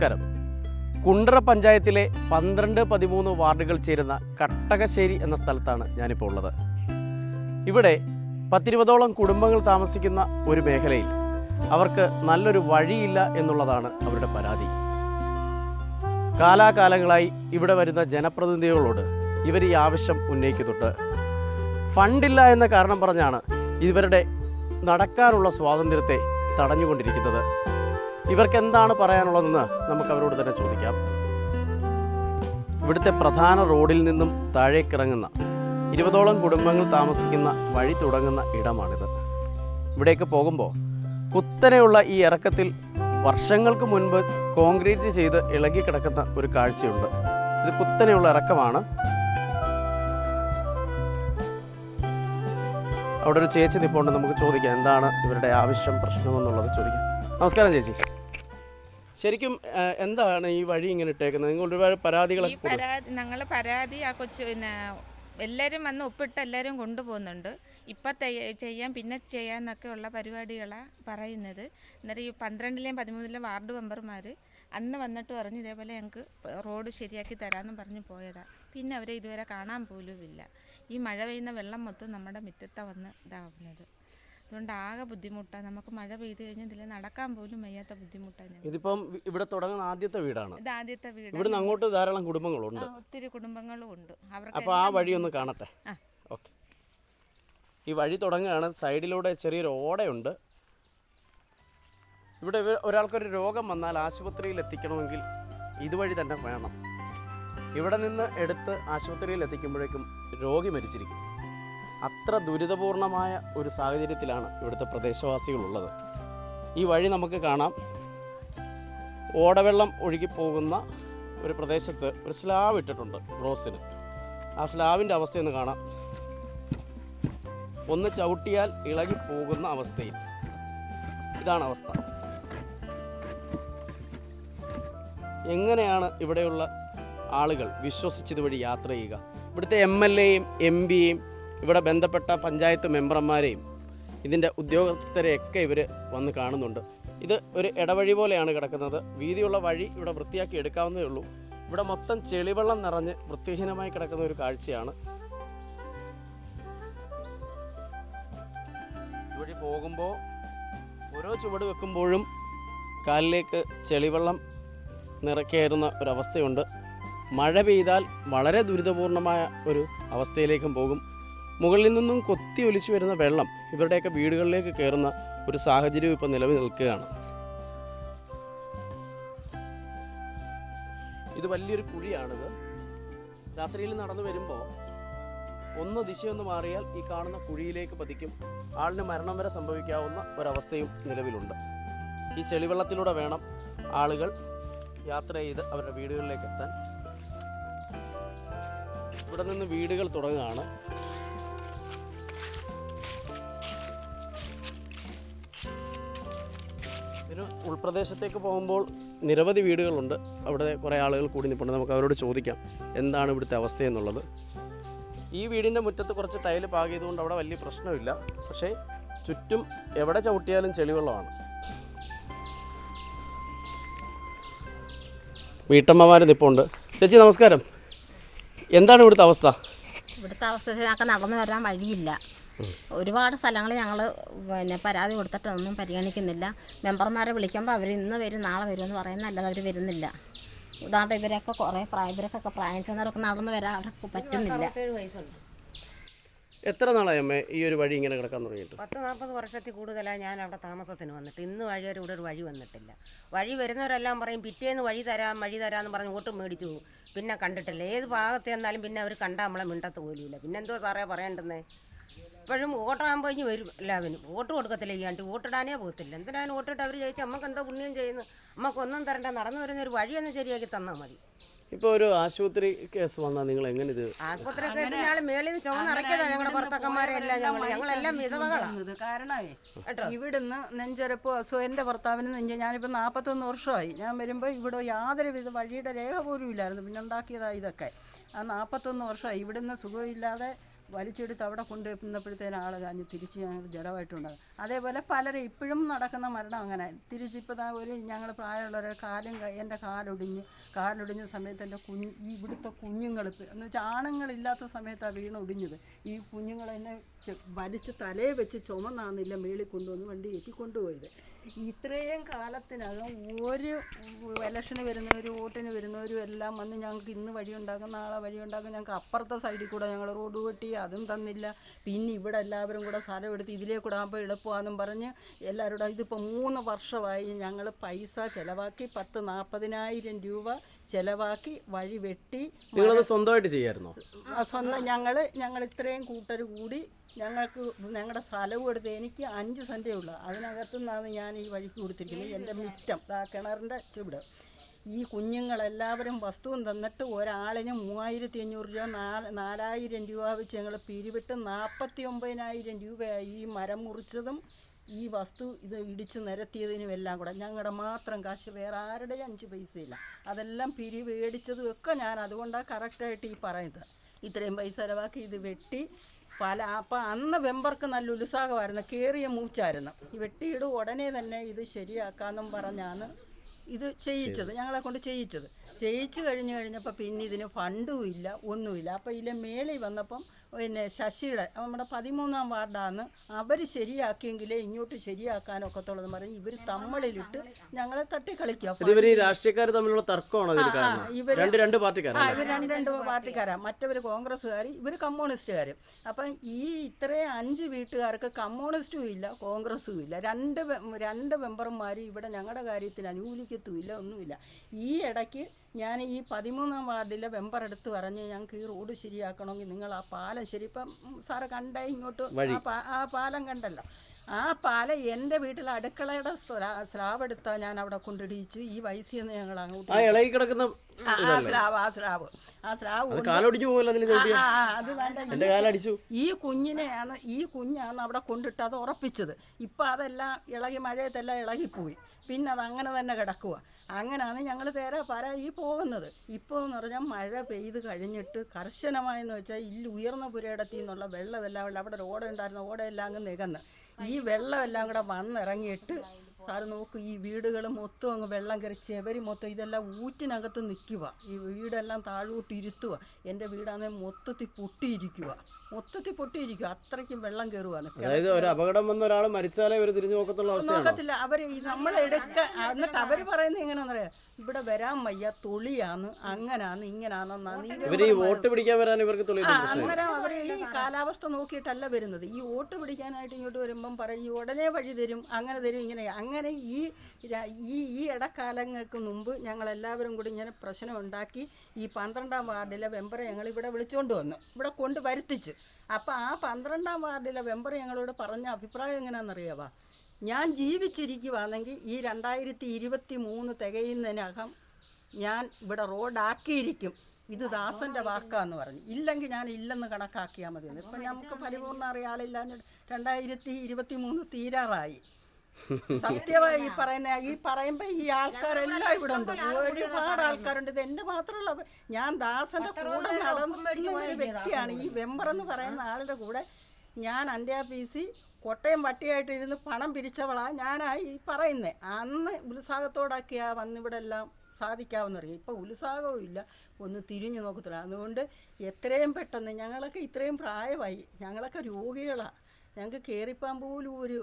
നമസ്കാരം. കുണ്ടറ പഞ്ചായത്തിലെ പന്ത്രണ്ട് പതിമൂന്ന് വാർഡുകൾ ചേരുന്ന കട്ടകശ്ശേരി എന്ന സ്ഥലത്താണ് ഞാനിപ്പോൾ ഉള്ളത്. ഇവിടെ പത്തിരുപതോളം കുടുംബങ്ങൾ താമസിക്കുന്ന ഒരു മേഖലയിൽ അവർക്ക് നല്ലൊരു വഴിയില്ല എന്നുള്ളതാണ് അവരുടെ പരാതി. കാലാകാലങ്ങളായി ഇവിടെ വരുന്ന ജനപ്രതിനിധികളോട് ഇവർ ഈ ആവശ്യം ഉന്നയിക്കുന്നുണ്ട്. ഫണ്ടില്ല എന്ന കാരണം പറഞ്ഞാണ് ഇവരുടെ നടക്കാനുള്ള സ്വാതന്ത്ര്യത്തെ തടഞ്ഞുകൊണ്ടിരിക്കുന്നത്. ഇവർക്ക് എന്താണ് പറയാനുള്ളതെന്ന് നമുക്ക് അവരോട് തന്നെ ചോദിക്കാം. ഇവിടുത്തെ പ്രധാന റോഡിൽ നിന്നും താഴേക്കിറങ്ങുന്ന ഇരുപതോളം കുടുംബങ്ങൾ താമസിക്കുന്ന വഴി തുടങ്ങുന്ന ഇടമാണിത്. ഇവിടേക്ക് പോകുമ്പോൾ കുത്തനെയുള്ള ഈ ഇറക്കത്തിൽ വർഷങ്ങൾക്ക് മുൻപ് കോൺക്രീറ്റ് ചെയ്ത് ഇളകി കിടക്കുന്ന ഒരു കാഴ്ചയുണ്ട്. ഇത് കുത്തനെയുള്ള ഇറക്കമാണ്. അവിടെ ഒരു ചേച്ചി നിൽപ്പുണ്ട് നമുക്ക് ചോദിക്കാം എന്താണ് ഇവരുടെ ആവശ്യം പ്രശ്നമെന്നുള്ളത് ചോദിക്കാം. നമസ്കാരം ചേച്ചി. ശരിക്കും എന്താണ് ഈ വഴി ഇങ്ങനെ ഇട്ടേക്കുന്നത്? നിങ്ങൾ ഒരുപാട് ഈ പരാതികളൊക്കെ കൊടു- പരാതി ഞങ്ങൾ പരാതി ആ കൊച്ചു പിന്നെ എല്ലാവരും വന്ന് ഒപ്പിട്ട് എല്ലാവരും കൊണ്ടുപോകുന്നുണ്ട്. ഇപ്പം ചെയ്യാം പിന്നെ ചെയ്യാന്നൊക്കെ ഉള്ള പരിപാടികളാണ് പറയുന്നത്. അന്നേരം ഈ പന്ത്രണ്ടിലെയും പതിമൂന്നിലെയും വാർഡ് മെമ്പർമാർ അന്ന് വന്നിട്ട് പറഞ്ഞു ഇതേപോലെ ഞങ്ങൾക്ക് റോഡ് ശരിയാക്കി തരാമെന്നും പറഞ്ഞ് പോയതാണ് പിന്നെ അവരെ ഇതുവരെ കാണാൻ പോലുമില്ല. ഈ മഴ പെയ്യുന്ന വെള്ളം മൊത്തം നമ്മുടെ മുറ്റത്താണ് വന്ന് ഇതാവുന്നത്. അതുകൊണ്ട് ആകെ ബുദ്ധിമുട്ടാണ് നമുക്ക് മഴ പെയ്ത് കഴിഞ്ഞാൽ ഇതിൽ നടക്കാൻ പോലും വയ്യാത്ത ബുദ്ധിമുട്ടാണ് ഇതിപ്പം ഇവിടെ തുടങ്ങുന്ന ആദ്യത്തെ വീടാണ്. ഇത് ആദ്യത്തെ വീട് ഇവിടുന്ന് അങ്ങോട്ട് ധാരാളം കുടുംബങ്ങളുണ്ട്. ഒത്തിരി കുടുംബങ്ങളും ഉണ്ട്. അവർക്ക് അപ്പോൾ ആ വഴി ഒന്ന് കാണട്ടെ. ഓക്കെ. ഈ വഴി തുടങ്ങുകയാണ്. സൈഡിലൂടെ ചെറിയൊരു ഓടയുണ്ട്. ഇവിടെ ഇവ- ഒരാൾക്കൊരു രോഗം വന്നാൽ ആശുപത്രിയിൽ എത്തിക്കണമെങ്കിൽ ഇതുവഴി തന്നെ വേണം. ഇവിടെ നിന്ന് എടുത്ത് ആശുപത്രിയിൽ എത്തിക്കുമ്പോഴേക്കും രോഗി മരിച്ചിരിക്കും. അത്ര ദുരിതപൂർണമായ ഒരു സാഹചര്യത്തിലാണ് ഇവിടുത്തെ പ്രദേശവാസികളുള്ളത്. ഈ വഴി നമുക്ക് കാണാം. ഓടവെള്ളം ഒഴുകിപ്പോകുന്ന ഒരു പ്രദേശത്ത് ഒരു സ്ലാവ് ഇട്ടിട്ടുണ്ട് റോസിന്. ആ സ്ലാവിന്റെ അവസ്ഥയൊന്ന് കാണാം. ഒന്ന് ചവിട്ടിയാൽ ഇളകി പോകുന്ന അവസ്ഥയിൽ. ഇതാണ് അവസ്ഥ. എങ്ങനെയാണ് ഇവിടെയുള്ള ആളുകൾ വിശ്വസിച്ചതുവഴി യാത്ര ചെയ്യുക? ഇവിടുത്തെ എം എൽ എയും എം പിയെയും ഇവിടെ ബന്ധപ്പെട്ട പഞ്ചായത്ത് മെമ്പർമാരെയും ഇതിന്റെ ഉദ്യോഗസ്ഥരെയൊക്കെ ഇവർ വന്ന് കാണുന്നുണ്ട്. ഇത് ഒരു ഇടവഴി പോലെയാണ് കിടക്കുന്നത്. വീതിയുള്ള വഴി ഇവിടെ വൃത്തിയാക്കി എടുക്കാവുന്നേ ഉള്ളൂ. ഇവിടെ മൊത്തം ചെളിവെള്ളം നിറഞ്ഞ് വൃത്തിഹീനമായി കിടക്കുന്ന ഒരു കാഴ്ചയാണ്. ഇതുവഴി പോകുമ്പോൾ ഓരോ ചുവട് വെക്കുമ്പോഴും കാലിലേക്ക് ചെളിവെള്ളം നിറയ്ക്കയറുന്ന ഒരവസ്ഥയുണ്ട്. മഴ പെയ്താൽ വളരെ ദുരിതപൂർണമായ ഒരു അവസ്ഥയിലേക്കും പോകും. മുകളിൽ നിന്നും കൊത്തി ഒലിച്ചു വരുന്ന വെള്ളം ഇവരുടെയൊക്കെ വീടുകളിലേക്ക് കയറുന്ന ഒരു സാഹചര്യം ഇപ്പോൾ നിലവിൽ നിൽക്കുകയാണ്. ഇത് വലിയൊരു കുഴിയാണിത്. രാത്രിയിൽ നടന്നു വരുമ്പോൾ ഒന്ന് ദിശയൊന്ന് മാറിയാൽ ഈ കാണുന്ന കുഴിയിലേക്ക് പതിക്കും. ആളിന് മരണം വരെ സംഭവിക്കാവുന്ന ഒരവസ്ഥയും നിലവിലുണ്ട്. ഈ ചെളിവെള്ളത്തിലൂടെ വേണം ആളുകൾ യാത്ര ചെയ്ത് അവരുടെ വീടുകളിലേക്ക് എത്താൻ. ഇവിടെ നിന്ന് വീടുകൾ തുടങ്ങുകയാണ്. ഇതിന് ഉൾപ്രദേശത്തേക്ക് പോകുമ്പോൾ നിരവധി വീടുകളുണ്ട്. അവിടെ കുറേ ആളുകൾ കൂടി നിൽപ്പുണ്ട് നമുക്ക് അവരോട് ചോദിക്കാം എന്താണ് ഇവിടുത്തെ അവസ്ഥ എന്നുള്ളത്. ഈ വീടിന്റെ മുറ്റത്ത് കുറച്ച് ടൈൽ പാകിയതുകൊണ്ട് അവിടെ വലിയ പ്രശ്നമില്ല. പക്ഷേ ചുറ്റും എവിടെ ചവിട്ടിയാലും ചെളിവെള്ളമാണ്. വീട്ടമ്മമാർ നിപ്പുണ്ട്. ചേച്ചി നമസ്കാരം. എന്താണ് ഇവിടുത്തെ അവസ്ഥ? ഇവിടുത്തെ അവസ്ഥ ഞങ്ങൾക്ക് നടന്നു വരാൻ വഴിയില്ല. ഒരുപാട് സ്ഥലങ്ങൾ ഞങ്ങൾ പിന്നെ പരാതി കൊടുത്തിട്ടൊന്നും പരിഗണിക്കുന്നില്ല. മെമ്പർമാരെ വിളിക്കുമ്പോൾ അവർ ഇന്ന് വരും നാളെ വരും എന്ന് പറയുന്ന അല്ലാതെ അവർ വരുന്നില്ല. ഉദാഹരണം ഇവരൊക്കെ കുറേ പ്രായം ഇവരൊക്കെ പ്രായം ചെന്നവരൊക്കെ നടന്നു വരാൻ അവർക്ക് പറ്റുന്നില്ല. എത്ര നാളായി അമ്മേ ഈ ഒരു വഴി ഇങ്ങനെ കിടക്കാൻ തുടങ്ങിയിട്ട്? പത്ത് നാൽപ്പത് വർഷത്തിൽ കൂടുതലാണ് ഞാൻ അവിടെ താമസത്തിന് വന്നിട്ട്. ഇന്ന് വഴി വരെ ഇവിടെ ഒരു വഴി വന്നിട്ടില്ല. വഴി വരുന്നവരെല്ലാം പറയും പിറ്റേന്ന് വഴി തരാം വഴി തരാമെന്ന് പറഞ്ഞ് വോട്ട് മേടിച്ചു പിന്നെ കണ്ടിട്ടില്ല. ഏത് ഭാഗത്ത് ചെന്നാലും പിന്നെ അവർ കണ്ടാൽ നമ്മളെ മിണ്ടത്ത് പോലുമില്ല. പിന്നെ എന്തോ സാറേ പറയേണ്ടുന്നേ? ഇപ്പോഴും വോട്ടാകുമ്പോൾ കഴിഞ്ഞ് വരും എല്ലാവരും. വോട്ട് കൊടുക്കത്തില്ല ചെയ്യാണ്ട് വോട്ടിടാനേ പോകത്തില്ല. എന്തിനാണ് വോട്ടിട്ട് അവർ ചോദിച്ചാൽ നമുക്ക് എന്തോ പുണ്യം ചെയ്യുന്നു. നമുക്കൊന്നും തരണ്ട. നടന്നു വരുന്ന ഒരു വഴിയൊന്ന് ശരിയാക്കി തന്നാൽ മതി. ഇപ്പോൾ ഒരു ആശുപത്രി കേസ് വന്നാൽ നിങ്ങൾ എങ്ങനെ ഇത് ആശുപത്രി കേസ് ഞങ്ങൾ മേളിൽ നിന്ന് ചുമന്നിറക്കിയതാ ഞങ്ങളുടെ ഭർത്താക്കന്മാരെ എല്ലാം ഞങ്ങൾ ഞങ്ങളെല്ലാം വിധവകളാണ് ഇത് കാരണമേ കേട്ടോ? ഇവിടുന്ന് നെഞ്ചരപ്പോ അസുഖം എന്റെ ഭർത്താവിന് നെഞ്ച് ഞാനിപ്പോൾ നാൽപ്പത്തൊന്ന് വർഷമായി. ഞാൻ വരുമ്പോൾ ഇവിടെ യാതൊരു വിധ വഴിയുടെ രേഖ പോലും ഇല്ലായിരുന്നു. പിന്നെ ഉണ്ടാക്കിയതാണ് ഇതൊക്കെ. ആ നാൽപ്പത്തൊന്ന് വർഷമായി. ഇവിടുന്ന് സുഖമില്ലാതെ വലിച്ചെടുത്ത് അവിടെ കൊണ്ടുവന്നപ്പോഴത്തേന് ആൾ കാഞ്ഞ് തിരിച്ച് ഞങ്ങൾ ജഡമായിട്ടുണ്ടാകും അതേപോലെ പലരും ഇപ്പോഴും നടക്കുന്ന മരണം അങ്ങനെ. തിരിച്ചിപ്പോൾ ദാ ഒരു ഞങ്ങൾ പ്രായമുള്ളവരെ കാലും എന്റെ കാലൊടിഞ്ഞ് കാലൊടിഞ്ഞ സമയത്ത് എന്റെ കുഞ്ഞ് ഈ ഇവിടുത്തെ കുഞ്ഞുങ്ങൾ എന്ന് വെച്ചാൽ ആണുങ്ങളില്ലാത്ത സമയത്താണ് വീണ് ഒടിഞ്ഞത്. ഈ കുഞ്ഞുങ്ങളെന്നെ വലിച്ച് തലയെ വെച്ച് ചുമന്നാന്നില്ല മേളിൽ കൊണ്ടുവന്ന് വണ്ടി കയറ്റി കൊണ്ടുപോയത് ഇത്രയും കാലത്തിനകം ഒരു ഇലക്ഷന് വരുന്നവരും വോട്ടിന് വരുന്നവരും എല്ലാം വന്ന് ഞങ്ങൾക്ക് ഇന്ന് വഴിയുണ്ടാക്കും നാളെ വഴിയുണ്ടാക്കും ഞങ്ങൾക്ക് അപ്പുറത്തെ സൈഡിൽ കൂടെ ഞങ്ങൾ റോഡ് വെട്ടി അതും തന്നില്ല. പിന്നെ ഇവിടെ എല്ലാവരും കൂടെ സ്ഥലം എടുത്ത് ഇതിലേ കൂടെ ആകുമ്പോൾ എളുപ്പമാണെന്നും പറഞ്ഞ് എല്ലാവരുടെ ഇതിപ്പോൾ മൂന്ന് വർഷമായി ഞങ്ങൾ പൈസ ചിലവാക്കി പത്ത് നാൽപ്പതിനായിരം രൂപ ചിലവാക്കി വഴി വെട്ടി സ്വന്തമായിട്ട് ചെയ്യായിരുന്നോ? സ്വന്തം ഞങ്ങൾ ഞങ്ങൾ ഇത്രയും കൂട്ടർ കൂടി ഞങ്ങൾക്ക് ഞങ്ങളുടെ സ്ഥലവും എടുത്ത് എനിക്ക് അഞ്ച് സെന്റേ ഉള്ളൂ. അതിനകത്തു നിന്നാണ് ഞാൻ ഈ വഴിക്ക് കൊടുത്തിരിക്കുന്നത്. എന്റെ മുറ്റം ആ കിണറിന്റെ ചുവട്. ഈ കുഞ്ഞുങ്ങളെല്ലാവരും വസ്തുവും തന്നിട്ട് ഒരാളിന് മൂവായിരത്തി അഞ്ഞൂറ് രൂപ നാല് നാലായിരം രൂപ വെച്ച് ഞങ്ങൾ പിരിവിട്ട് നാൽപ്പത്തി ഒമ്പതിനായിരം രൂപയായി ഈ മരം മുറിച്ചതും ഈ വസ്തു ഇത് ഇടിച്ച് നിരത്തിയതിനും എല്ലാം കൂടെ. ഞങ്ങളുടെ മാത്രം കാശ് വേറെ ആരുടെയും അഞ്ച് പൈസയില്ല. അതെല്ലാം പിരി മേടിച്ചതും ഒക്കെ ഞാൻ അതുകൊണ്ടാണ് കറക്റ്റായിട്ട് ഈ പറയുന്നത്. ഇത്രയും പൈസ ചിലവാക്കി ഇത് വെട്ടി പല അപ്പം അന്ന് വെമ്പർക്ക് നല്ല ഉത്സാഹമായിരുന്നു. കയറിയ മൂച്ചായിരുന്നു. വെട്ടിയിട് ഉടനെ തന്നെ ഇത് ശരിയാക്കാമെന്നും പറഞ്ഞാണ് ഇത് ചെയ്യിച്ചത് ഞങ്ങളെ കൊണ്ട് ചെയ്യിച്ചത്. ചെയ്യിച്ചു കഴിഞ്ഞ് കഴിഞ്ഞപ്പോൾ പിന്നെ ഇതിന് ഫണ്ടും ഇല്ല ഒന്നുമില്ല. അപ്പോൾ ഇതിലെ മേളിൽ വന്നപ്പം പിന്നെ ശശിയുടെ നമ്മുടെ പതിമൂന്നാം വാർഡാണ്. അവർ ശരിയാക്കിയെങ്കിലേ ഇങ്ങോട്ട് ശരിയാക്കാനൊക്കത്തുള്ളത് പറഞ്ഞ് ഇവർ തമ്മളിലിട്ട് ഞങ്ങളെ തട്ടിക്കളിക്കുക. രാഷ്ട്രീയക്കാർ തമ്മിലുള്ള തർക്കമാണോ ഇവർ രണ്ട് രണ്ട് ആ പാർട്ടിക്കാരാണ് ഇവർ രണ്ട് രണ്ട് പാർട്ടിക്കാരാ. മറ്റവർ കോൺഗ്രസ്സുകാർ ഇവർ കമ്മ്യൂണിസ്റ്റുകാർ അപ്പം ഈ ഇത്രയും അഞ്ച് വീട്ടുകാർക്ക് കമ്മ്യൂണിസ്റ്റും ഇല്ല കോൺഗ്രസ്സും ഇല്ല. രണ്ട് രണ്ട് മെമ്പർമാർ ഇവിടെ ഞങ്ങളുടെ കാര്യത്തിന് അനുകൂലിക്കത്തുമില്ല ഒന്നുമില്ല. ഈ ഇടയ്ക്ക് ഞാൻ ഈ പതിമൂന്നാം വാർഡിലെ മെമ്പർ എടുത്ത് പറഞ്ഞ് ഞങ്ങൾക്ക് ഈ റോഡ് ശരിയാക്കണമെങ്കിൽ നിങ്ങൾ ആ പാലം ശരി ഇപ്പം സാറ് കണ്ടേ ഇങ്ങോട്ട് ആ പാലം കണ്ടല്ലോ. ആ പാലം എന്റെ വീട്ടിലെ അടുക്കളയുടെ സ്ലാവ് സ്ലാബ് എടുത്താൽ ഞാൻ അവിടെ കൊണ്ടിടിച്ച് ഈ വയസ്സിൽ നിന്ന് ഞങ്ങൾ അങ്ങോട്ട് ആ ഇളകി കിടക്കുന്ന ആ, സ്രാവ് ആ സ്രാവ് ആ കാലടിച്ചു. ഈ കുഞ്ഞിനെയാണ് ഈ കുഞ്ഞാണ് അവിടെ കൊണ്ടിട്ട് അത് ഉറപ്പിച്ചത്. ഇപ്പം അതെല്ലാം ഇളകി മഴയത്തെല്ലാം ഇളകിപ്പോയി. പിന്നെ അത് അങ്ങനെ തന്നെ കിടക്കുക അങ്ങനെയാണ് ഞങ്ങൾ തേരെ പര ഈ പോകുന്നത്. ഇപ്പോൾ എന്ന് പറഞ്ഞാൽ മഴ പെയ്ത് കഴിഞ്ഞിട്ട് കർശനമായെന്ന് വെച്ചാൽ ഈ ഉയർന്ന പുരയിടത്തിൽ നിന്നുള്ള വെള്ളമെല്ലാം അവിടെ ഒരു ഓട ഉണ്ടായിരുന്ന ഓടയെല്ലാം അങ്ങ് നികന്ന്. ഈ വെള്ളമെല്ലാം കൂടെ വന്നിറങ്ങിയിട്ട് സാറ് നോക്ക് ഈ വീടുകൾ മൊത്തം അങ്ങ് വെള്ളം കയറി ചെവരി മൊത്തം ഇതെല്ലാം ഊറ്റിനകത്ത് നിൽക്കുക ഈ വീടെല്ലാം താഴോട്ട് ഇരുത്തുക എന്റെ വീടാണെങ്കിൽ മൊത്തത്തിൽ പൊട്ടിയിരിക്കുക മൊത്തത്തിൽ പൊട്ടിയിരിക്കുക അത്രയ്ക്കും വെള്ളം കയറുവാണ് അതായത് ഒരു അപകടം വന്ന ഒരാൾ മരിച്ചാലേ അവർ തിരിഞ്ഞു നോക്കത്തുള്ള നോക്കത്തില്ല. അവർ നമ്മളെടുക്ക എന്നിട്ട് അവർ പറയുന്നത് എങ്ങനെയാണെന്ന് അറിയാം ഇവിടെ വരാൻ വയ്യ തൊളിയാന്ന് അങ്ങനാന്ന് ഇങ്ങനാന്ന് ഈ ഇവർ ഈ വോട്ട് പിടിക്കാൻ വരാൻ ഇവർക്ക് അങ്ങനെ അന്നേരം അവർ ഈ കാലാവസ്ഥ നോക്കിയിട്ടല്ല വരുന്നത്. ഈ വോട്ട് പിടിക്കാനായിട്ട് ഇങ്ങോട്ട് വരുമ്പം പറയും ഈ ഉടനെ വഴി തരും അങ്ങനെ തരും ഇങ്ങനെ. അങ്ങനെ ഈ ഈ ഈ ഇടക്കാലങ്ങൾക്ക് മുമ്പ് ഞങ്ങൾ എല്ലാവരും കൂടി ഇങ്ങനെ പ്രശ്നം ഉണ്ടാക്കി ഈ പന്ത്രണ്ടാം വാർഡിലെ വെമ്പറെ ഞങ്ങൾ ഇവിടെ വിളിച്ചുകൊണ്ട് വന്നു. ഇവിടെ കൊണ്ട് വരുത്തിച്ച്. അപ്പം ആ പന്ത്രണ്ടാം വാർഡിലെ വെമ്പർ ഞങ്ങളോട് പറഞ്ഞ അഭിപ്രായം എങ്ങനെയാണെന്നറിയാവാ? ഞാൻ ജീവിച്ചിരിക്കുവാണെങ്കിൽ ഈ രണ്ടായിരത്തി ഇരുപത്തി മൂന്ന് തികയുന്നതിനകം ഞാൻ ഇവിടെ റോഡാക്കിയിരിക്കും. ഇത് ദാസന്റെ വാക്കാന്ന് പറഞ്ഞു. ഇല്ലെങ്കിൽ ഞാൻ ഇല്ലെന്ന് കണക്കാക്കിയാൽ മതി ഇപ്പൊ നമുക്ക് പരിപൂർണ അറിയാളില്ല. രണ്ടായിരത്തി ഇരുപത്തി മൂന്ന് തീരാറായി. സത്യമായി ഈ പറയുന്ന ഈ പറയുമ്പോ ഈ ആൾക്കാരെല്ലാം ഇവിടെ ഉണ്ട്. ഒരുപാട് ആൾക്കാരുണ്ട്. ഇത് എന്റെ മാത്രമല്ല. ഞാൻ ദാസന്റെ കൂടെ നടന്ന ഒരു വ്യക്തിയാണ്. ഈ വെമ്പർ എന്ന് പറയുന്ന ആളുടെ കൂടെ ഞാൻ എന്റെ ആഫീസിൽ കൊട്ടയം വട്ടിയായിട്ട് ഇരുന്ന് പണം പിരിച്ചവളാ ഞാനായി ഈ പറയുന്നത് അന്ന് ഉത്സാഹത്തോടാക്കിയാ വന്നിവിടെ എല്ലാം സാധിക്കാവുന്നറിയാം. ഇപ്പോൾ ഉത്സാഹവും ഇല്ല. ഒന്ന് തിരിഞ്ഞു നോക്കത്തില്ല. അതുകൊണ്ട് എത്രയും പെട്ടെന്ന് ഞങ്ങളൊക്കെ ഇത്രയും പ്രായമായി. ഞങ്ങളൊക്കെ രോഗികളാണ് ഞങ്ങൾക്ക് കയറിപ്പാൻ പോലും ഒരു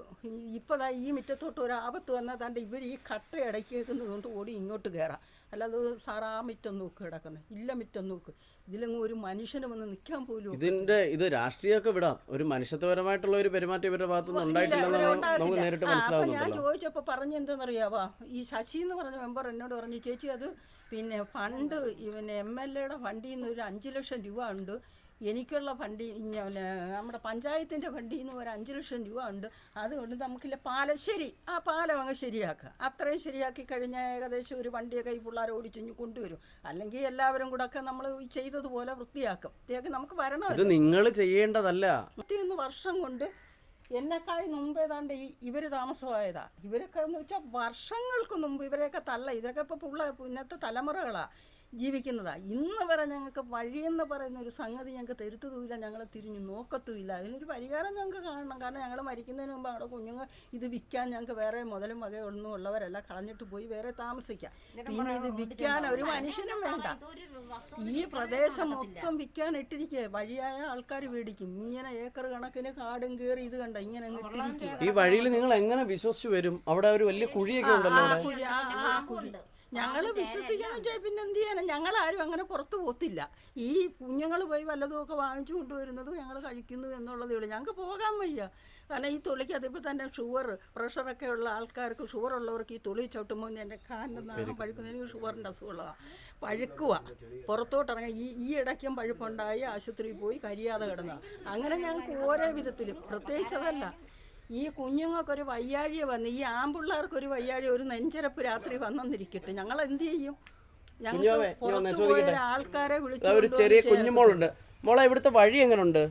ഇപ്പോഴാ ഈ മുറ്റത്തോട്ട് ഒരു ആപത്ത് വന്നാൽ തണ്ട് ഇവർ ഈ കട്ട ഇടയ്ക്ക് കേൾക്കുന്നതുകൊണ്ട് ഓടി ഇങ്ങോട്ട് കയറാം അല്ലാതെ സാർ ആ മുറ്റം നോക്ക് കിടക്കുന്നത് ഇല്ല മുറ്റം നോക്ക്. ഇതിലെങ്ങും ഒരു മനുഷ്യന് വന്ന് നിൽക്കാൻ പോലും ഇതിന്റെ ഇത് രാഷ്ട്രീയമൊക്കെ വിടാം. ഒരു മനുഷ്യത്വപരമായിട്ടുള്ള ഒരു പെരുമാറ്റം ഇവരുടെ ഭാഗത്തുനിന്ന് ഉണ്ടായിട്ടില്ല ഞാൻ ചോദിച്ചപ്പോൾ പറഞ്ഞ എന്തെന്നറിയാവാ? ഈ ശശി എന്ന് പറഞ്ഞ മെമ്പർ എന്നോട് പറഞ്ഞു ചേച്ചി അത് പിന്നെ ഫണ്ട് ഇവൻ പിന്നെ എം എൽ എയുടെ ഫണ്ടിൽ നിന്ന് ഒരു അഞ്ച് ലക്ഷം രൂപ ഉണ്ട്. എനിക്കുള്ള ഫണ്ടി പിന്നെ നമ്മുടെ പഞ്ചായത്തിന്റെ ഫണ്ടിൽ നിന്ന് ഒരു അഞ്ച് ലക്ഷം രൂപ ഉണ്ട്. അതുകൊണ്ട് നമുക്കില്ല പാലം ശരി ആ പാലം അങ്ങ് ശരിയാക്കുക അത്രയും ശരിയാക്കി കഴിഞ്ഞാൽ ഏകദേശം ഒരു വണ്ടിയൊക്കെ ഈ പിള്ളേർ ഓടിച്ച് കൊണ്ടുവരും. അല്ലെങ്കിൽ എല്ലാവരും കൂടെ ഒക്കെ നമ്മൾ ചെയ്തതുപോലെ വൃത്തിയാക്കും. ഇതൊക്കെ നമുക്ക് വരണമല്ലോ. ഇത് നിങ്ങൾ ചെയ്യേണ്ടതല്ല. ഇരുപത്തിയൊന്ന് വർഷം കൊണ്ട് എന്നെക്കാൾ മുമ്പ് ഏതാണ്ട് ഈ ഇവർ താമസമായതാ. ഇവരൊക്കെ എന്ന് വെച്ചാൽ വർഷങ്ങൾക്ക് മുമ്പ് ഇവരെയൊക്കെ തള്ള ഇവരൊക്കെ ഇപ്പോൾ പുള്ള ഇന്നത്തെ തലമുറകളാ. ജീവിക്കുന്നതാണ് ഇന്ന് വരെ ഞങ്ങൾക്ക് വഴിയെന്ന് പറയുന്ന ഒരു സംഗതി ഞങ്ങൾക്ക് തരുത്തതുമില്ല ഞങ്ങളെ തിരിഞ്ഞ് നോക്കത്തുമില്ല. അതിനൊരു പരിഹാരം ഞങ്ങൾക്ക് കാണണം. കാരണം ഞങ്ങൾ മരിക്കുന്നതിന് മുമ്പ് അവിടെ കുഞ്ഞുങ്ങൾ ഇത് വിൽക്കാൻ ഞങ്ങൾക്ക് വേറെ മുതലും വകയൊന്നും ഉള്ളവരല്ല. കളഞ്ഞിട്ട് പോയി വേറെ താമസിക്കാം. പിന്നെ ഇത് വിൽക്കാൻ ഒരു മനുഷ്യനും വേണ്ട. ഈ പ്രദേശം മൊത്തം വിൽക്കാൻ ഇട്ടിരിക്കുക വഴിയായ ആൾക്കാർ മേടിക്കും. ഇങ്ങനെ ഏക്കർ കണക്കിന് കാടും കയറി ഇത് കണ്ട? ഇങ്ങനെ ഈ വഴിയിൽ നിങ്ങൾ എങ്ങനെ വിശ്വസിച്ചു വരും? അവിടെ ഒരു വലിയ കുഴിയൊക്കെ ഉണ്ടല്ലോ ഞങ്ങൾ വിശ്വസിക്കാൻ വെച്ചാൽ പിന്നെ എന്ത് ചെയ്യാനാ? ആരും അങ്ങനെ പുറത്തു പോത്തില്ല. ഈ കുഞ്ഞുങ്ങൾ പോയി വല്ലതും ഒക്കെ വാങ്ങിച്ചു കൊണ്ടുവരുന്നത് ഞങ്ങൾ കഴിക്കുന്നു എന്നുള്ളതേ ഉള്ളൂ. ഞങ്ങൾക്ക് പോകാൻ വയ്യ. കാരണം ഈ തുള്ളിക്ക് അതിപ്പോൾ തന്നെ ഷുഗർ പ്രഷറൊക്കെ ഉള്ള ആൾക്കാർക്ക് ഷുഗർ ഉള്ളവർക്ക് ഈ തുള്ളി ചവിട്ടുമ്പോൾ എന്റെ കാലിന്റെ നാളം പഴുക്കുന്നതിന് ഷുഗറിന്റെ അസുഖമുള്ളതാണ് പഴുക്കുക പുറത്തോട്ടിറങ്ങി ഈ ഈ ഇടയ്ക്കും പഴുപ്പുണ്ടായി ആശുപത്രിയിൽ പോയി കരിയാതെ കിടന്ന. അങ്ങനെ ഞങ്ങൾക്ക് ഓരോ വിധത്തിലും. പ്രത്യേകിച്ചതല്ല ഈ കുഞ്ഞുങ്ങൾക്കൊരു വയ്യാഴിക വന്ന് ഈ ആമ്പിള്ളേർക്കൊരു വയ്യാഴി ഒരു നെഞ്ചരപ്പ് രാത്രി വന്നെന്നിരിക്കട്ടെ. ഞങ്ങൾ എന്ത് ചെയ്യും ഞങ്ങൾക്ക് പുറത്തു പോയ ആൾക്കാരെ വിളിച്ചു ഒരു ചെറിയ കുഞ്ഞുമോളുണ്ട്. മോളെ ഇവിടുത്തെ വഴി എങ്ങനെയുണ്ട്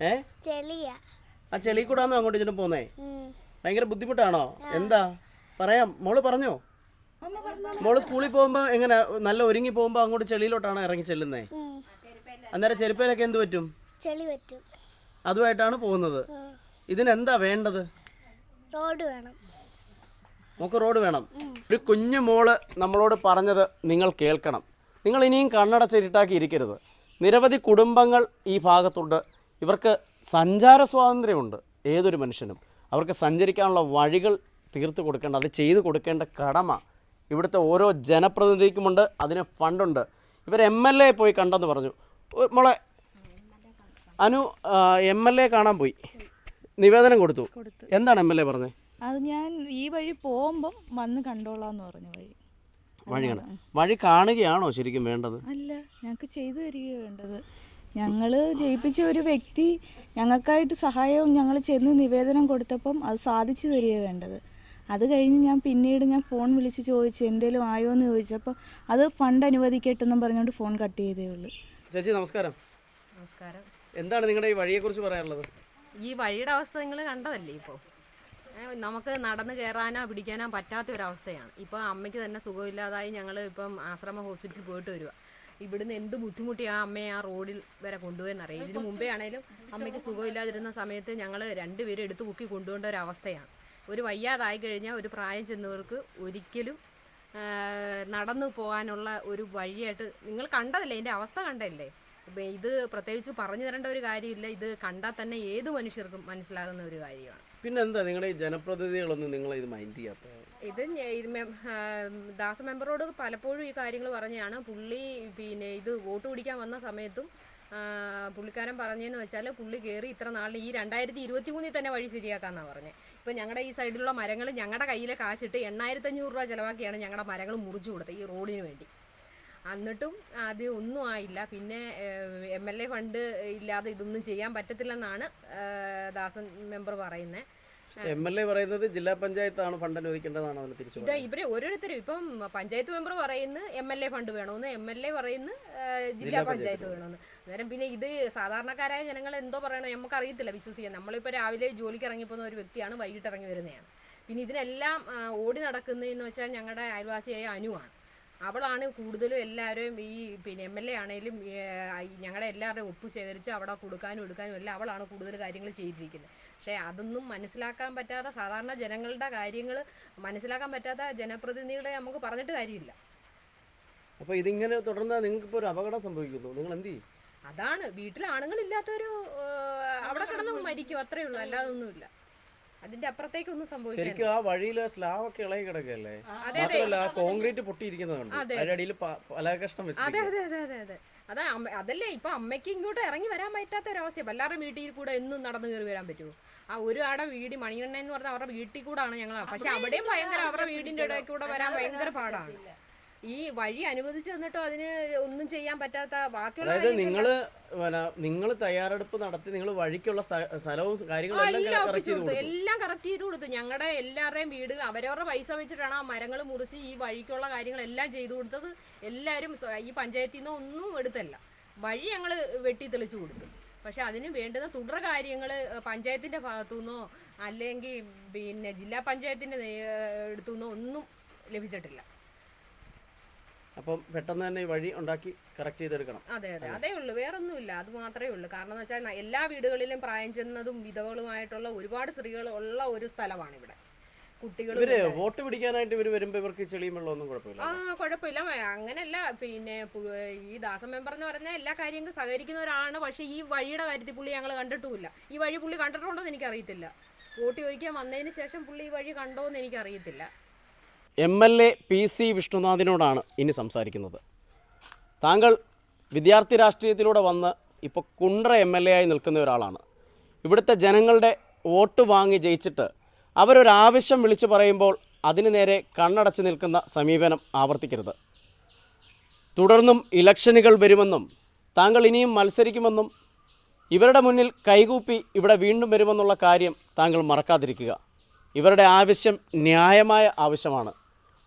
ഏ? ആ ചെളി കൂടാന്നോ അങ്ങോട്ട് ഇങ്ങോട്ട് പോന്നേ? ഭയങ്കര ബുദ്ധിമുട്ടാണോ? എന്താ? പറയാം. മോൾ പറഞ്ഞോ? മോൾ സ്കൂളിൽ പോകുമ്പോ എങ്ങനെ നല്ല ഒരുങ്ങി പോകുമ്പോ അങ്ങോട്ട് ചെളിയിലോട്ടാണ് ഇറങ്ങി ചെല്ലുന്നേ? അന്നേരം ചെരുപ്പയിലൊക്കെ എന്ത് പറ്റും? ചെളി പറ്റും. അതുമായിട്ടാണ് പോകുന്നത്. ഇതിനെന്താ വേണ്ടത്? റോഡ് വേണം. നമുക്ക് റോഡ് വേണം. ഒരു കുഞ്ഞു മോൾ നമ്മളോട് പറഞ്ഞത് നിങ്ങൾ കേൾക്കണം. നിങ്ങൾ ഇനിയും കണ്ണടച്ച് ഇരിക്കരുത്. നിരവധി കുടുംബങ്ങൾ ഈ ഭാഗത്തുണ്ട്. ഇവർക്ക് സഞ്ചാര സ്വാതന്ത്ര്യമുണ്ട് ഏതൊരു മനുഷ്യനും. അവർക്ക് സഞ്ചരിക്കാനുള്ള വഴികൾ തീർത്ത് കൊടുക്കേണ്ട അത് ചെയ്തു കൊടുക്കേണ്ട കടമ ഇവിടുത്തെ ഓരോ ജനപ്രതിനിധിക്കുമുണ്ട് അതിന് ഫണ്ടുണ്ട്. ഇവർ എം എൽ എ പോയി കണ്ടെന്ന് പറഞ്ഞു. മോളെ അനു എം എൽ എ കാണാൻ പോയി. നിവേദനം കൊടുത്തു. എന്താണ് എം എൽ എ പറഞ്ഞത് അത് ഞാൻ ഈ വഴി പോകുമ്പം വന്ന് കണ്ടോളാന്ന് പറഞ്ഞു വഴി. വഴി വഴി കാണുകയാണോ ശരിക്കും വേണ്ടത്? അല്ല ഞങ്ങൾക്ക് ചെയ്തു തരിക വേണ്ടത്. ഞങ്ങൾ ജയിപ്പിച്ച ഒരു വ്യക്തി ഞങ്ങൾക്കായിട്ട് സഹായവും ഞങ്ങൾ ചെന്ന് നിവേദനം കൊടുത്തപ്പം അത് സാധിച്ചു തരിക വേണ്ടത്. അത് കഴിഞ്ഞ് ഞാൻ പിന്നീട് ഞാൻ ഫോൺ വിളിച്ച് ചോദിച്ചു എന്തേലും ആയോ എന്ന് ചോദിച്ചപ്പോൾ അത് ഫണ്ട് അനുവദിക്കട്ടെന്നും പറഞ്ഞുകൊണ്ട് ഫോൺ കട്ട് ചെയ്തേ ഉള്ളൂ. ചേച്ചി നമസ്കാരം. നമസ്കാരം. എന്താണ് നിങ്ങളുടെ ഈ വഴിയെക്കുറിച്ച് പറയാനുള്ളത്? ഈ വഴിയുടെ അവസ്ഥ നിങ്ങൾ കണ്ടതല്ലേ ഇപ്പോൾ നമുക്ക് നടന്ന് കയറാനോ പിടിക്കാനോ പറ്റാത്ത ഒരു അവസ്ഥയാണ്. ഇപ്പോൾ അമ്മയ്ക്ക് തന്നെ സുഖമില്ലാതായി ഞങ്ങൾ ഇപ്പം ആശ്രമ ഹോസ്പിറ്റലിൽ പോയിട്ട് വരിക ഇവിടുന്ന് എന്ത് ആ അമ്മയെ ആ റോഡിൽ വരെ കൊണ്ടുപോയെന്നറിയാം ഇതിന് മുമ്പേ ആണേലും അമ്മയ്ക്ക് സുഖമില്ലാതിരുന്ന സമയത്ത് ഞങ്ങൾ രണ്ടുപേരും എടുത്ത് പൊക്കി കൊണ്ടുപോകേണ്ട ഒരു അവസ്ഥയാണ്. ഒരു വയ്യാതായി കഴിഞ്ഞാൽ ഒരു പ്രായം ചെന്നവർക്ക് ഒരിക്കലും നടന്നു പോകാനുള്ള ഒരു വഴിയായിട്ട് നിങ്ങൾ കണ്ടതല്ലേ? എന്റെ അവസ്ഥ കണ്ടല്ലേ ഇപ്പം ഇത് പ്രത്യേകിച്ച് പറഞ്ഞു തരേണ്ട ഒരു കാര്യമില്ല. ഇത് കണ്ടാൽ തന്നെ ഏത് മനുഷ്യർക്കും മനസ്സിലാകുന്ന ഒരു കാര്യമാണ്. പിന്നെന്താ നിങ്ങളുടെ ഈ ജനപ്രതിനിധികളൊന്നും നിങ്ങൾ ഇത് മൈൻഡ് ചെയ്യാത്ത ഇത് ദാസ മെമ്പറോട് പലപ്പോഴും ഈ കാര്യങ്ങൾ പറഞ്ഞാണ് പുള്ളി പിന്നെ ഇത് വോട്ട് പിടിക്കാൻ വന്ന സമയത്തും പുള്ളിക്കാരൻ പറഞ്ഞതെന്ന് വെച്ചാൽ പുള്ളി കയറി ഇത്ര നാളിൽ ഈ രണ്ടായിരത്തി ഇരുപത്തി മൂന്നിൽ തന്നെ വഴി ശരിയാക്കാന്നാണ് പറഞ്ഞത് ഇപ്പം ഞങ്ങളുടെ ഈ സൈഡിലുള്ള മരങ്ങൾ ഞങ്ങളുടെ കയ്യിലെ കാശിട്ട് എണ്ണായിരത്തി അഞ്ഞൂറ് രൂപ ചിലവാക്കിയാണ് ഞങ്ങളുടെ മരങ്ങൾ മുറിച്ചു കൊടുത്തത് ഈ റോഡിന് വേണ്ടി. എന്നിട്ടും ആദ്യം ഒന്നും ആയില്ല. പിന്നെ എം എൽ എ ഫണ്ട് ഇല്ലാതെ ഇതൊന്നും ചെയ്യാൻ പറ്റത്തില്ലെന്നാണ് ദാസൻ മെമ്പർ പറയുന്നത് എം എൽ എ പറയുന്നത് ജില്ലാ പഞ്ചായത്താണ് ഫണ്ട് അനുവദിക്കേണ്ടതാണ് തിരിച്ചു ഇതാ ഇവരെ ഓരോരുത്തരും ഇപ്പം പഞ്ചായത്ത് മെമ്പർ പറയുന്നു എം എൽ എ ഫണ്ട് വേണമെന്ന് എം എൽ എ പറയുന്നു ജില്ലാ പഞ്ചായത്ത് വേണമെന്ന് അന്നേരം പിന്നെ ഇത് സാധാരണക്കാരായ ജനങ്ങൾ എന്തോ പറയണോ നമുക്ക് അറിയത്തില്ല വിശ്വസിക്കാൻ. നമ്മളിപ്പോൾ രാവിലെ ജോലിക്ക് ഇറങ്ങിപ്പോകുന്ന ഒരു വ്യക്തിയാണ് വൈകിട്ട് ഇറങ്ങി വരുന്നതാണ്. പിന്നെ ഇതിനെല്ലാം ഓടി നടക്കുന്നതെന്ന് വെച്ചാൽ ഞങ്ങളുടെ അയൽവാസിയായ അനുവാണ്. അവളാണ് കൂടുതലും എല്ലാവരും ഈ പിന്നെ എം എൽ എ ആണെങ്കിലും ഞങ്ങളുടെ എല്ലാവരുടെയും ഒപ്പ് ശേഖരിച്ച് അവിടെ കൊടുക്കാനും എടുക്കാനും എല്ലാം അവളാണ് കൂടുതൽ കാര്യങ്ങൾ ചെയ്തിരിക്കുന്നത്. പക്ഷേ അതൊന്നും മനസ്സിലാക്കാൻ പറ്റാത്ത സാധാരണ ജനങ്ങളുടെ കാര്യങ്ങൾ മനസ്സിലാക്കാൻ പറ്റാത്ത ജനപ്രതിനിധികളെ നമുക്ക് പറഞ്ഞിട്ട് കാര്യമില്ല. അപ്പോൾ ഇതിങ്ങനെ തുടർന്നാൽ നിങ്ങൾക്ക് ഇപ്പോൾ ഒരു അപകടം സംഭവിക്കുന്നു. നിങ്ങൾ എന്ത് ചെയ്യും? അതാണ്. വീട്ടിൽ ആണുങ്ങളില്ലാത്തൊരു അവിടെ കിടന്ന് മരിക്കും. അത്രയേ ഉള്ളൂ. അല്ലാതെ ഒന്നുമില്ല. അതിന്റെ അപ്പുറത്തേക്കൊന്നും സംഭവിക്കും ശരിക്കും ആ വഴിയിൽ സ്ലാബൊക്കെ ഇളകി കിടക്കല്ലേ അതെ. മാത്രമല്ല ആ കോൺക്രീറ്റ് പൊട്ടിയിരിക്കുന്നതുണ്ട്. അതിന്റെ അടിയിൽ അതെ അതെ അതെ അതെ അതെ. അതല്ലേ ഇപ്പൊ അമ്മയ്ക്ക് ഇങ്ങോട്ട് ഇറങ്ങി വരാൻ പറ്റാത്ത ഒരവസ്ഥ എല്ലാവരുടെ വീട്ടിൽ കൂടെ എന്നും നടന്നു കയറി വരാൻ പറ്റുമോ? ആ ഒരു ആടെ വീട് മണികണ്ണ എന്ന് പറഞ്ഞാൽ അവരുടെ വീട്ടിൽ കൂടാണ് ഞങ്ങൾ പക്ഷെ അവിടെയും ഭയങ്കര അവരുടെ വീടിന്റെ ഇടയിൽ കൂടെ വരാൻ ഭയങ്കര പാടാണ്. ഈ വഴി അനുവദിച്ചു തന്നിട്ടോ അതിന് ഒന്നും ചെയ്യാൻ പറ്റാത്ത ബാക്കിയുള്ള അതായത് നിങ്ങൾ നിങ്ങൾ തയ്യാറെടുപ്പ് നടത്തി നിങ്ങൾ വഴിക്കുള്ള സ്ഥ- സ്ഥലവും കാര്യങ്ങളും ഒപ്പിച്ചു കൊടുത്തു. എല്ലാം കറക്റ്റ് ചെയ്ത് കൊടുത്തു. ഞങ്ങളുടെ എല്ലാവരുടെയും വീട് അവരവരുടെ പൈസ വെച്ചിട്ടാണ് ആ മരങ്ങൾ മുറിച്ച് ഈ വഴിക്കുള്ള കാര്യങ്ങളെല്ലാം ചെയ്തു കൊടുത്തത്. എല്ലാവരും ഈ പഞ്ചായത്തിൽ നിന്ന് ഒന്നും എടുത്തല്ല. വഴി ഞങ്ങൾ വെട്ടി തെളിച്ചു കൊടുത്തു. പക്ഷെ അതിന് വേണ്ടുന്ന തുടർ കാര്യങ്ങൾ പഞ്ചായത്തിന്റെ ഭാഗത്തുനിന്നോ അല്ലെങ്കിൽ പിന്നെ ജില്ലാ പഞ്ചായത്തിന്റെ അടുത്തുനിന്നോ ഒന്നും ലഭിച്ചിട്ടില്ല. അപ്പം പെട്ടെന്ന് തന്നെ ഈ വഴി ഉണ്ടാക്കി കറക്റ്റ് ചെയ്തെടുക്കണം. അതെ അതെ. അതേ ഉള്ളൂ. വേറൊന്നുമില്ല. അത് മാത്രമേ ഉള്ളൂ. കാരണം എന്ന് വെച്ചാൽ എല്ലാ വീടുകളിലും പ്രായം ചെന്നതും വിധവകളുമായിട്ടുള്ള ഒരുപാട് സ്ത്രീകൾ ഉള്ള ഒരു സ്ഥലമാണ് ഇവിടെ ഇവർ വോട്ട് പിടിക്കാനായിട്ട് ഇവർ വരുമ്പോൾ ഇവർക്ക് ചെളിയും വെള്ളമൊന്നും കുഴപ്പമില്ല ആ കുഴപ്പമില്ല. അങ്ങനല്ല. പിന്നെ ഈ ദാസൻ മെമ്പർ എന്ന് പറഞ്ഞാൽ എല്ലാ കാര്യങ്ങളും സഹകരിക്കുന്നവരാണ്. പക്ഷേ ഈ വഴിയുടെ കാര്യത്തിൽ പുള്ളി ഞങ്ങൾ കണ്ടിട്ടുമില്ല. ഈ വഴി പുള്ളി കണ്ടിട്ടുണ്ടോ എന്ന് എനിക്കറിയത്തില്ല. വോട്ട് ചോദിക്കാൻ വന്നതിന് ശേഷം പുള്ളി ഈ വഴി കണ്ടോ എന്ന് എനിക്കറിയത്തില്ല. M L A P C വിഷ്ണുനാഥിനോടാണ് ഇനി സംസാരിക്കുന്നത്. താങ്കൾ വിദ്യാർത്ഥി രാഷ്ട്രീയത്തിലൂടെ വന്ന് ഇപ്പോൾ കുണ്ട്ര എം എൽ എ ആയി നിൽക്കുന്ന ഒരാളാണ്. ഇവിടുത്തെ ജനങ്ങളുടെ വോട്ട് വാങ്ങി ജയിച്ചിട്ട് അവരൊരാവശ്യം വിളിച്ചു പറയുമ്പോൾ അതിനു നേരെ കണ്ണടച്ച് നിൽക്കുന്ന സമീപനം ആവർത്തിക്കരുത്. തുടർന്നും ഇലക്ഷനുകൾ വരുമെന്നും താങ്കൾ ഇനിയും മത്സരിക്കുമെന്നും ഇവരുടെ മുന്നിൽ കൈകൂപ്പി ഇവിടെ വീണ്ടും വരുമെന്നുള്ള കാര്യം താങ്കൾ മറക്കാതിരിക്കുക. ഇവരുടെ ആവശ്യം ന്യായമായ ആവശ്യമാണ്.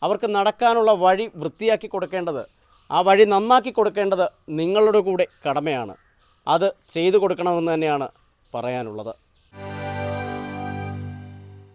അവർക്ക് നടക്കാനുള്ള വഴി വൃത്തിയാക്കി കൊടുക്കേണ്ടത് ആ വഴി നന്നാക്കി കൊടുക്കേണ്ടത് നിങ്ങളുടെ കൂടെ കടമയാണ്. അത് ചെയ്തു കൊടുക്കണമെന്ന് തന്നെയാണ് പറയാനുള്ളത്.